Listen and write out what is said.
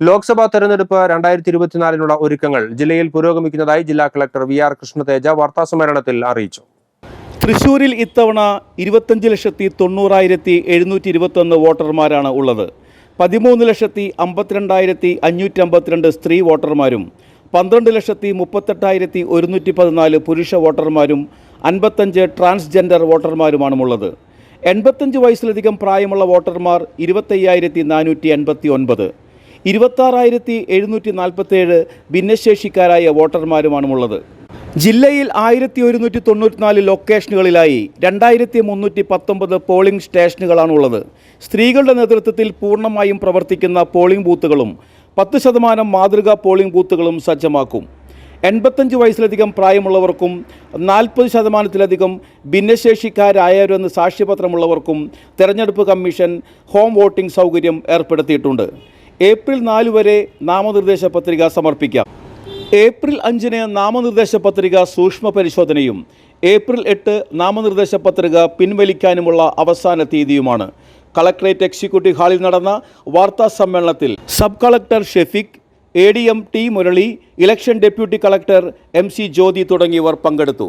ലോക്സഭാ തെരഞ്ഞെടുപ്പ് രണ്ടായിരത്തി ഇരുപത്തിനാലിനുള്ള ഒരുക്കങ്ങൾ ജില്ലയിൽ പുരോഗമിക്കുന്നതായി ജില്ലാ കളക്ടർ വി ആർ കൃഷ്ണതേജ വാർത്താസമ്മേളനത്തിൽ അറിയിച്ചു. തൃശൂരിൽ ഇത്തവണ ഇരുപത്തഞ്ച് ലക്ഷത്തി തൊണ്ണൂറായിരത്തി എഴുന്നൂറ്റി ഇരുപത്തൊന്ന് വോട്ടർമാരാണ് ഉള്ളത്. പതിമൂന്ന് ലക്ഷത്തി അമ്പത്തിരണ്ടായിരത്തി അഞ്ഞൂറ്റി അമ്പത്തിരണ്ട് സ്ത്രീ വോട്ടർമാരും പന്ത്രണ്ട് ലക്ഷത്തി മുപ്പത്തെട്ടായിരത്തി ഒരുന്നൂറ്റി പതിനാല് പുരുഷ വോട്ടർമാരും അൻപത്തഞ്ച് ട്രാൻസ്ജെൻഡർ വോട്ടർമാരുമാണുമുള്ളത് എൺപത്തഞ്ച് വയസ്സിലധികം പ്രായമുള്ള വോട്ടർമാർ ഇരുപത്തയ്യായിരത്തി നാനൂറ്റി എൺപത്തി ഒൻപത് ഇരുപത്താറായിരത്തി എഴുന്നൂറ്റി നാൽപ്പത്തേഴ് ഭിന്നശേഷിക്കാരായ വോട്ടർമാരുമാണുള്ളത് ജില്ലയിൽ ആയിരത്തി ഒരുന്നൂറ്റി തൊണ്ണൂറ്റിനാല് ലൊക്കേഷനുകളിലായി രണ്ടായിരത്തി മുന്നൂറ്റി പത്തൊമ്പത് പോളിംഗ് സ്റ്റേഷനുകളാണുള്ളത്. സ്ത്രീകളുടെ നേതൃത്വത്തിൽ പൂർണമായും പ്രവർത്തിക്കുന്ന പോളിംഗ് ബൂത്തുകളും പത്ത് ശതമാനം മാതൃകാ പോളിംഗ് ബൂത്തുകളും സജ്ജമാക്കും. എൺപത്തഞ്ച് വയസ്സിലധികം പ്രായമുള്ളവർക്കും നാൽപ്പത് ശതമാനത്തിലധികം ഭിന്നശേഷിക്കാരായവരെന്ന് സാക്ഷ്യപത്രമുള്ളവർക്കും തെരഞ്ഞെടുപ്പ് കമ്മീഷൻ ഹോം വോട്ടിംഗ് സൗകര്യം ഏർപ്പെടുത്തിയിട്ടുണ്ട്. ഏപ്രിൽ നാല് വരെ നാമനിർദ്ദേശ പത്രിക സമർപ്പിക്കാം. ഏപ്രിൽ അഞ്ചിന് നാമനിർദ്ദേശ പത്രിക സൂക്ഷ്മ പരിശോധനയും ഏപ്രിൽ എട്ട് നാമനിർദ്ദേശ പത്രിക പിൻവലിക്കാനുമുള്ള അവസാന തീയതിയുമാണ്. കളക്ടറേറ്റ് എക്സിക്യൂട്ടീവ് ഹാളിൽ നടന്ന വാർത്താ സമ്മേളനത്തിൽ sub collector Shafeek A D M T Murali election deputy collector M C Jyothi തുടങ്ങിയവർ പങ്കെടുത്തു.